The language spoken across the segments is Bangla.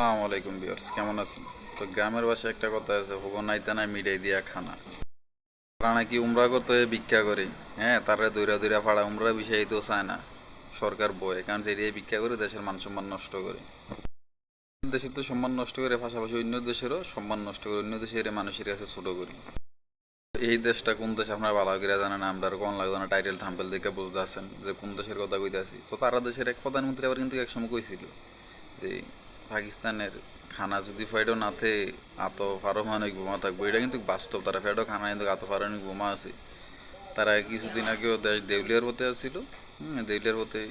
আসসালামু আলাইকুম বিয়ার্স কেমন আছেন? তো গ্রামের ভাষায় একটা কথা আছে ভগবান নাইতে নাই মিডাই দিয়া খানা। তারা নাকি উমরা করতে ভিক্ষা করে। হ্যাঁ তারা দৈরা দৈরা ফাড়া, উমরা বিষয় তো চায় না। সরকার বয়ে, কারণ যে এরিয়ায় ভিক্ষা করে, দেশের মান সম্মান নষ্ট করে। দেশের তো সম্মান নষ্ট করে, পাশাপাশি অন্য দেশেরও সম্মান নষ্ট করে, অন্য দেশের মানুষের কাছে ছোট করি। এই দেশটা কোন দেশ আপনার ভালো করে জানেন? আমরা কোন লাগবে না, টাইটেল থাম্পেল দেখে বুঝতে আছেন যে কোন দেশের কথা কইতে আছি তো তারা দেশের এক প্রধানমন্ত্রী আবার কিন্তু একসময় কইছিল যে পাকিস্তানের খানা যদি ফেডো নাথে, আত পারমাণবিক বোমা থাকব। এটা কিন্তু বাস্তব, তারা ফেডো খানা কিন্তু আত পারমাণবিক বোমা আছে। তারা কিছুদিন আগেও দেশ দেউলিয়ার পথে আসছিল দেউলিয়ার পথে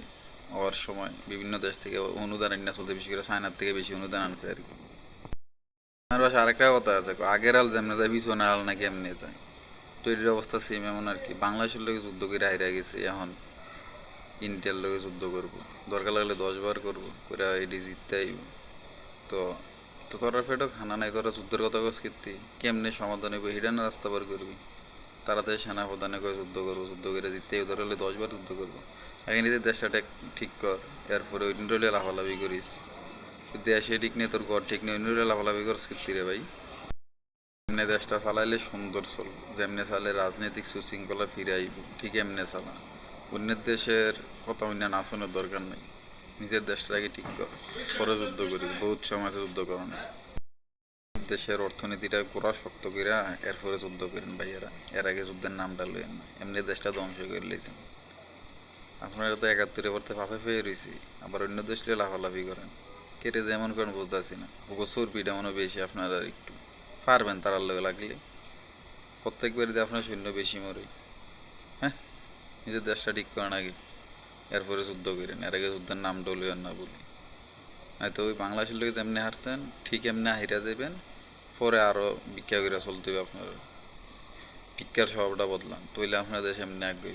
হওয়ার সময় বিভিন্ন দেশ থেকে অনুদান আনিনা চলতে বেশি করে চায়নার থেকে বেশি অনুদান আনছে আর কি। আমার আরেকটা কথা আছে, আগের আল যেমনে যায় পিছনে আল নাকি এমনি যায়। তৈরির অবস্থা সেম এমন আর কি। বাংলাদেশের লোকে যুদ্ধ করে হাইরা গেছে, এখন ইন্ডিয়ার লোকে যুদ্ধ করব। দরকার লাগলে দশ বার করব করে এটি জিততে আইব। তো তো তোরা ফেটো খানা নাই, তোরা যুদ্ধের কথা কস কীর্তি? কেমনে সমাধান হইব? হিডান রাস্তা বার করবি? তাড়াতাড়ি সেনা প্রধানে করে যুদ্ধ করব, যুদ্ধ করে দিতে দরকার হলে দশ বার যুদ্ধ করব। আগে নিজের দেশটা ঠিক কর, এরপরে ওই নিলে লাফালাফি করিস। দেশে ঠিক নেই, তোর ঘর ঠিক নেই অন্য লাফালাফি করিস কীর্তি রে ভাই। এমনি দেশটা চালাইলে সুন্দর চল, যেমনি চালে রাজনৈতিক সুশৃঙ্খলা ফিরে আইব, ঠিক এমনি চালা। অন্যের দেশের কথা অন্য নাচনের দরকার নেই। নিজের দেশটাকে ঠিক কর, পরে যুদ্ধ করি বহুত সময় যুদ্ধ করো না দেশের অর্থনীতিটা পুরা শক্ত করে এরপরে যুদ্ধ করেন ভাইয়েরা, এর আগে যুদ্ধের নামটা লইেন না, এমনি দেশটা ধ্বংস করে লেছেন আপনারা তো একাত্তরে পড়তে ফাঁপে পেয়ে রয়েছি আবার অন্য দেশ লিয়ে লাফালাফি করেন। কেটে যেমন করেন বুঝতেছি না, ওগো চর্বিটা মনে বেশি আপনারা একটু। পারবেন তারার লগে লাগলে। প্রত্যেকবারই আপনার সৈন্য বেশি মরে। হ্যাঁ? নিজের দেশটা ঠিক করেন আগে। এরপরে যুদ্ধ করেন। এর আগে যুদ্ধের নাম ডলিয়ান না বলি। হয়তো ওই বাংলা লোক যেমনি হারছেন ঠিক এমনি হাইরা দেবেন পরে আরও ভিক্ষা করে চলতে হবে আপনার। ভিক্ষার স্বভাবটা বদলান তৈলে আপনার দেশ এমনি আগে